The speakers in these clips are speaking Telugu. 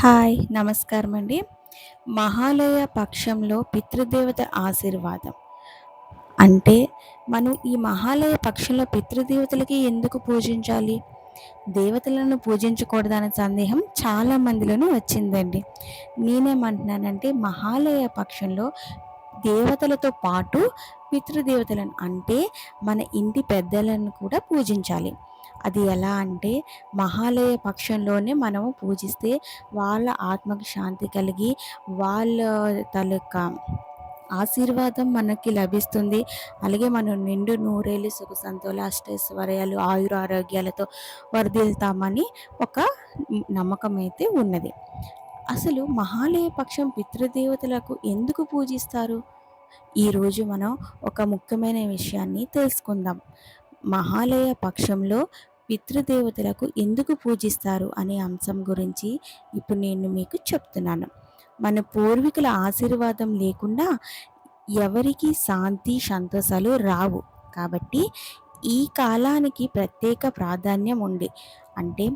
హాయ్ నమస్కారం అండి మహాలయ పక్షంలో పితృదేవత ఆశీర్వాదం. అంటే మనం ఈ మహాలయ పక్షంలో పితృదేవతలకి ఎందుకు పూజించాలి? దేవతలను పూజించకూడదనే సందేహం చాలా మందిలోనూ వచ్చిందండి. నేనేమంటున్నానంటే మహాలయ పక్షంలో దేవతలతో పాటు పితృదేవతలను అంటే మన ఇంటి పెద్దలను కూడా పూజించాలి. అది ఎలా అంటే మహాలయ పక్షంలోనే మనము పూజిస్తే వాళ్ళ ఆత్మకి శాంతి కలిగి వాళ్ళ తాలూకా ఆశీర్వాదం మనకి లభిస్తుంది. అలాగే మనం నిండు నూరేళ్ళు సుఖ సంతోల అష్టైశ్వర్యాలు ఆయుర ఆరోగ్యాలతో వరదిల్తామని ఒక నమ్మకం అయితే ఉన్నది. అసలు మహాలయ పక్షం పితృదేవతలకు ఎందుకు పూజిస్తారు? ఈరోజు మనం ఒక ముఖ్యమైన విషయాన్ని తెలుసుకుందాం. మహాలయ పక్షంలో పితృదేవతలకు ఎందుకు పూజిస్తారు అనే అంశం గురించి ఇప్పుడు నేను మీకు చెప్తున్నాను. మన పూర్వీకుల ఆశీర్వాదం లేకుండా ఎవరికి శాంతి సంతోషాలు రావు. కాబట్టి ఈ కాలానికి ప్రత్యేక ప్రాధాన్యం ఉంది. అంటే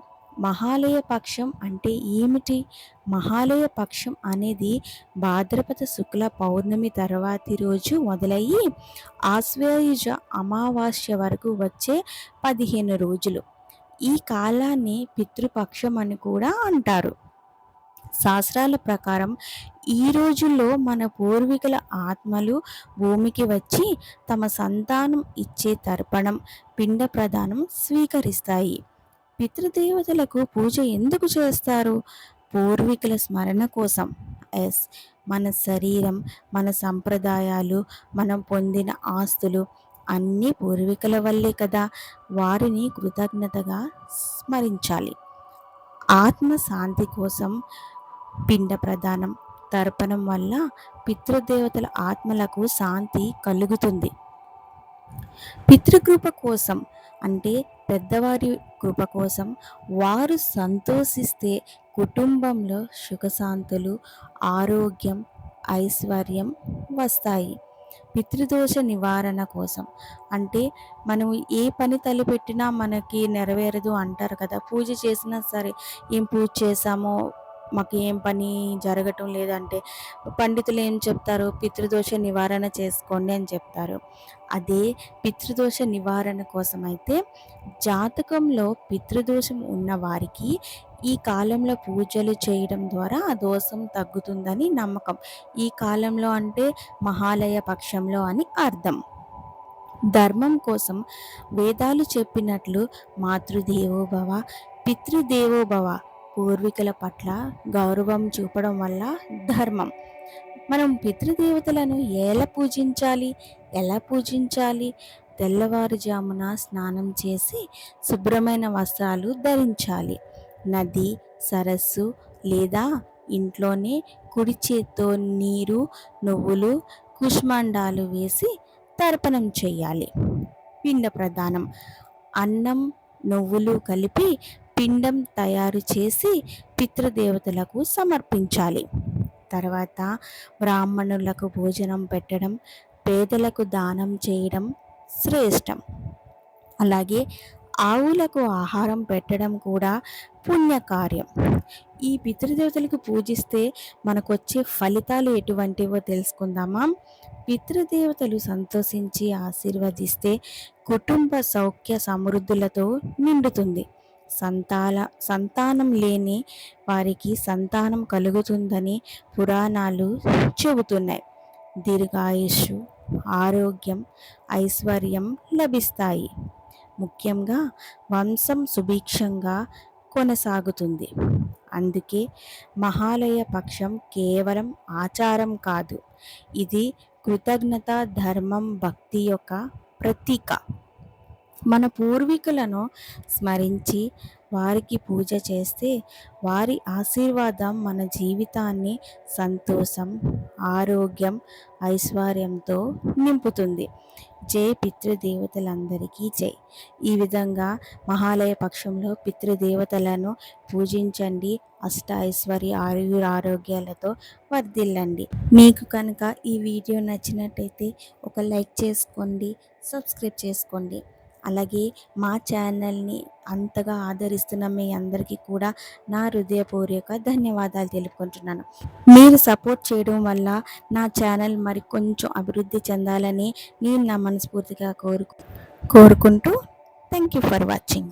మహాలయ పక్షం అంటే ఏమిటి? మహాలయ పక్షం అనేది భాద్రపద శుక్ల పౌర్ణమి తర్వాతి రోజు మొదలయ్యి ఆశ్వయుజ అమావాస్య వరకు వచ్చే పదిహేను రోజులు. ఈ కాలాన్ని పితృపక్షం అని కూడా అంటారు. శాస్త్రాల ప్రకారం ఈ రోజుల్లో మన పూర్వీకుల ఆత్మలు భూమికి వచ్చి తమ సంతానం ఇచ్చే తర్పణం పిండ ప్రదానం స్వీకరిస్తాయి. పితృదేవతలకు పూజ ఎందుకు చేస్తారు? పూర్వీకుల స్మరణ కోసం. ఎస్. మన శరీరం మన సంప్రదాయాలు మనం పొందిన ఆస్తులు అన్నీ పూర్వీకుల వల్లే కదా. వారిని కృతజ్ఞతగా స్మరించాలి. ఆత్మ శాంతి కోసం పిండ ప్రదానం తర్పణం వల్ల పితృదేవతల ఆత్మలకు శాంతి కలుగుతుంది. పితృకృప కోసం అంటే పెద్దవారి కృప కోసం వారు సంతోషిస్తే కుటుంబంలో సుఖశాంతులు ఆరోగ్యం ఐశ్వర్యం వస్తాయి. పితృదోష నివారణ కోసం. అంటే మనం ఏ పని తలపెట్టినా మనకి నెరవేరదు అంటారు కదా. పూజ చేసినా సరే ఏం పూజ చేసామో మాకు ఏం పని జరగటం లేదంటే పండితులు ఏం చెప్తారు? పితృదోష నివారణ చేసుకోండి అని చెప్తారు. అదే పితృదోష నివారణ కోసం అయితే జాతకంలో పితృదోషం ఉన్న వారికి ఈ కాలంలో పూజలు చేయడం ద్వారా ఆ దోషం తగ్గుతుందని నమ్మకం. ఈ కాలంలో అంటే మహాలయ పక్షంలో అని అర్థం. ధర్మం కోసం వేదాలు చెప్పినట్లు మాతృదేవోభవ పితృదేవోభవ పూర్వీకుల పట్ల గౌరవం చూపడం వల్ల ధర్మం. మనం పితృదేవతలను ఎలా పూజించాలి? ఎలా పూజించాలి? తెల్లవారుజామున స్నానం చేసి శుభ్రమైన వస్త్రాలు ధరించాలి. నది సరస్సు లేదా ఇంట్లోనే కుడి చేత్తో నీరు నువ్వులు కుష్మాండాలు వేసి తర్పణం చేయాలి. పిండ ప్రదానం అన్నం నువ్వులు కలిపి పిండం తయారు చేసి పితృదేవతలకు సమర్పించాలి. తర్వాత బ్రాహ్మణులకు భోజనం పెట్టడం పేదలకు దానం చేయడం శ్రేష్టం. అలాగే ఆవులకు ఆహారం పెట్టడం కూడా పుణ్యకార్యం. ఈ పితృదేవతలకు పూజిస్తే మనకు వచ్చే ఫలితాలు ఎటువంటివో తెలుసుకుందామా? పితృదేవతలు సంతోషించి ఆశీర్వదిస్తే కుటుంబ సౌఖ్య సమృద్ధులతో నిండుతుంది. సంతాల సంతానం లేని వారికి సంతానం కలుగుతుందని పురాణాలు చెబుతున్నాయి. దీర్ఘాయుషు ఆరోగ్యం ఐశ్వర్యం లభిస్తాయి. ముఖ్యంగా వంశం సుభిక్షంగా కొనసాగుతుంది. అందుకే మహాలయ పక్షం కేవలం ఆచారం కాదు. ఇది కృతజ్ఞత ధర్మం భక్తి యొక్క ప్రతీక. మన పూర్వీకులను స్మరించి వారికి పూజ చేస్తే వారి ఆశీర్వాదం మన జీవితాన్ని సంతోషం ఆరోగ్యం ఐశ్వర్యంతో నింపుతుంది. జై పితృదేవతలందరికీ జై. ఈ విధంగా మహాలయ పక్షంలో పితృదేవతలను పూజించండి. అష్ట ఐశ్వర్య ఆయుర ఆరోగ్యాలతో వర్ధిల్లండి. మీకు కనుక ఈ వీడియో నచ్చినట్టయితే ఒక లైక్ చేసుకోండి సబ్స్క్రైబ్ చేసుకోండి. అలాగే మా ఛానల్ని అంతగా ఆదరిస్తున్న మీ అందరికీ కూడా నా హృదయపూర్వక ధన్యవాదాలు తెలుపుకుంటున్నాను. మీరు సపోర్ట్ చేయడం వల్ల నా ఛానల్ మరి కొంచెం అభివృద్ధి చెందాలని నేను నా మనస్ఫూర్తిగా కోరుకు కోరుకుంటూ థ్యాంక్ యూ ఫర్ వాచింగ్.